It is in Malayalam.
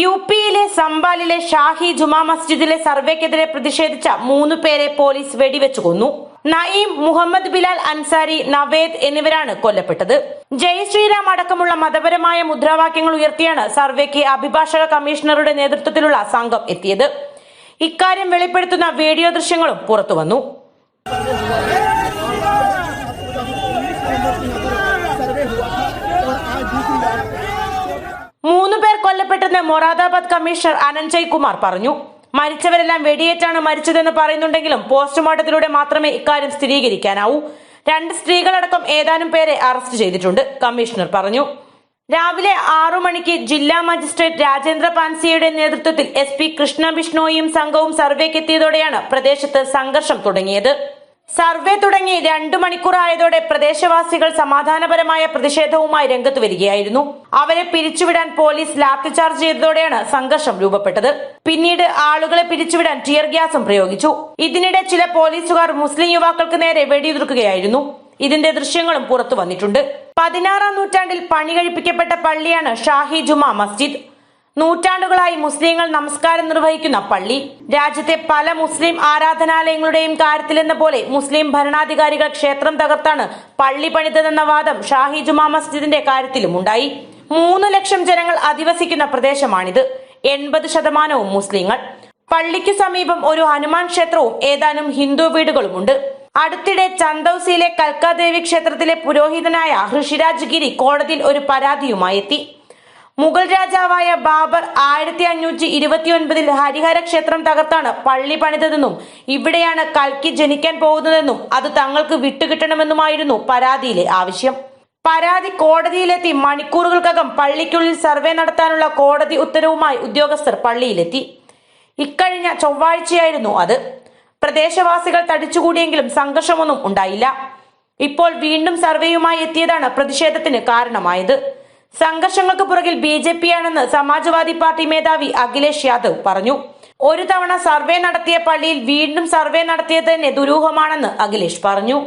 യു പിയിലെ സംബാലിലെ ഷാഹി ജുമാ മസ്ജിദിലെ സർവേക്കെതിരെ പ്രതിഷേധിച്ച മൂന്ന് പേരെ പോലീസ് വെടിവെച്ചു കൊന്നു. നയീം മുഹമ്മദ് ബിലാൽ അൻസാരി നവേദ് എന്നിവരാണ് കൊല്ലപ്പെട്ടത്. ജയ് ശ്രീറാം അടക്കമുള്ള മതപരമായ മുദ്രാവാക്യങ്ങൾ ഉയർത്തിയാണ് സർവേക്ക് അഭിഭാഷക കമ്മീഷണറുടെ നേതൃത്വത്തിലുള്ള സംഘം എത്തിയത്. ഇക്കാര്യം വെളിപ്പെടുത്തുന്ന വീഡിയോ ദൃശ്യങ്ങളും പുറത്തുവന്നു. സർവേ കൊല്ലപ്പെട്ടെന്ന് മൊറാദാബാദ് കമ്മീഷണർ അനഞ്ജയ് കുമാർ പറഞ്ഞു. മരിച്ചവരെല്ലാം വെടിയേറ്റാണ് മരിച്ചതെന്ന് പറയുന്നുണ്ടെങ്കിലും പോസ്റ്റ്മോർട്ടത്തിലൂടെ മാത്രമേ ഇക്കാര്യം സ്ഥിരീകരിക്കാനാവൂ. രണ്ട് സ്ത്രീകളടക്കം ഏതാനും പേരെ അറസ്റ്റ് ചെയ്തിട്ടുണ്ട് കമ്മീഷണർ പറഞ്ഞു. രാവിലെ ആറു മണിക്ക് ജില്ലാ മജിസ്ട്രേറ്റ് രാജേന്ദ്ര പാൻസിയുടെ നേതൃത്വത്തിൽ എസ് പി കൃഷ്ണ ബിഷ്ണോയും സംഘവും സർവേക്കെത്തിയതോടെയാണ് പ്രദേശത്ത് സംഘർഷം തുടങ്ങിയത്. സർവേ തുടങ്ങി രണ്ടു മണിക്കൂറായതോടെ പ്രദേശവാസികൾ സമാധാനപരമായ പ്രതിഷേധവുമായി രംഗത്ത് വരികയായിരുന്നു. അവരെ പിരിച്ചുവിടാൻ പോലീസ് ലാത്തി ചാർജ് ചെയ്തതോടെയാണ് സംഘർഷം രൂപപ്പെട്ടത്. പിന്നീട് ആളുകളെ പിരിച്ചുവിടാൻ ടിയർ ഗ്യാസും പ്രയോഗിച്ചു. ഇതിനിടെ ചില പോലീസുകാർ മുസ്ലിം യുവാക്കൾക്ക് നേരെ വെടിയുതിർക്കുകയായിരുന്നു. ഇതിന്റെ ദൃശ്യങ്ങളും പുറത്തു വന്നിട്ടുണ്ട്. പതിനാറാം നൂറ്റാണ്ടിൽ പണി കഴിപ്പിക്കപ്പെട്ട പള്ളിയാണ് ഷാഹി ജുമാ മസ്ജിദ്. നൂറ്റാണ്ടുകളായി മുസ്ലിങ്ങൾ നമസ്കാരം നിർവഹിക്കുന്ന പള്ളി. രാജ്യത്തെ പല മുസ്ലിം ആരാധനാലയങ്ങളുടെയും കാര്യത്തിലെന്ന പോലെ മുസ്ലിം ഭരണാധികാരികൾ ക്ഷേത്രം തകർത്താണ് പള്ളി പണിതെന്ന വാദം ഷാഹി ജുമാ മസ്ജിദിന്റെ കാര്യത്തിലും ഉണ്ടായി. മൂന്ന് ലക്ഷം ജനങ്ങൾ അധിവസിക്കുന്ന പ്രദേശമാണിത്. എൺപത് ശതമാനവും മുസ്ലിങ്ങൾ. പള്ളിക്കു സമീപം ഒരു ഹനുമാൻ ക്ഷേത്രവും ഏതാനും ഹിന്ദു വീടുകളുമുണ്ട്. അടുത്തിടെ ചന്ദൌസിയിലെ കൽക്കാദേവി ക്ഷേത്രത്തിലെ പുരോഹിതനായ ഋഷിരാജ് ഗിരി കോടതിയിൽ ഒരു പരാതിയുമായി എത്തി. മുഗൾ രാജാവായ ബാബർ ആയിരത്തി അഞ്ഞൂറ്റി ഇരുപത്തിയൊൻപതിൽ ഹരിഹര ക്ഷേത്രം തകർത്താണ് പള്ളി പണിതതെന്നും ഇവിടെയാണ് കൽക്കി ജനിക്കാൻ പോകുന്നതെന്നും അത് തങ്ങൾക്ക് വിട്ടുകിട്ടണമെന്നുമായിരുന്നു പരാതിയിലെ ആവശ്യം. പരാതി കോടതിയിലെത്തി മണിക്കൂറുകൾക്കകം പള്ളിക്കുള്ളിൽ സർവേ നടത്താനുള്ള കോടതി ഉത്തരവുമായി ഉദ്യോഗസ്ഥർ പള്ളിയിലെത്തി. ഇക്കഴിഞ്ഞ ചൊവ്വാഴ്ചയായിരുന്നു അത്. പ്രദേശവാസികൾ തടിച്ചുകൂടിയെങ്കിലും സംഘർഷമൊന്നും ഉണ്ടായില്ല. ഇപ്പോൾ വീണ്ടും സർവേയുമായി എത്തിയതാണ് പ്രതിഷേധത്തിന് കാരണമായത്. സംഘർഷങ്ങൾക്ക് പുറകിൽ ബി ജെ പി ആണെന്ന് സമാജ്വാദി പാർട്ടി മേധാവി അഖിലേഷ് യാദവ് പറഞ്ഞു. ഒരു തവണ സർവേ നടത്തിയ പള്ളിയിൽ വീണ്ടും സർവേ നടത്തിയത് തന്നെ ദുരൂഹമാണെന്ന് അഖിലേഷ് പറഞ്ഞു.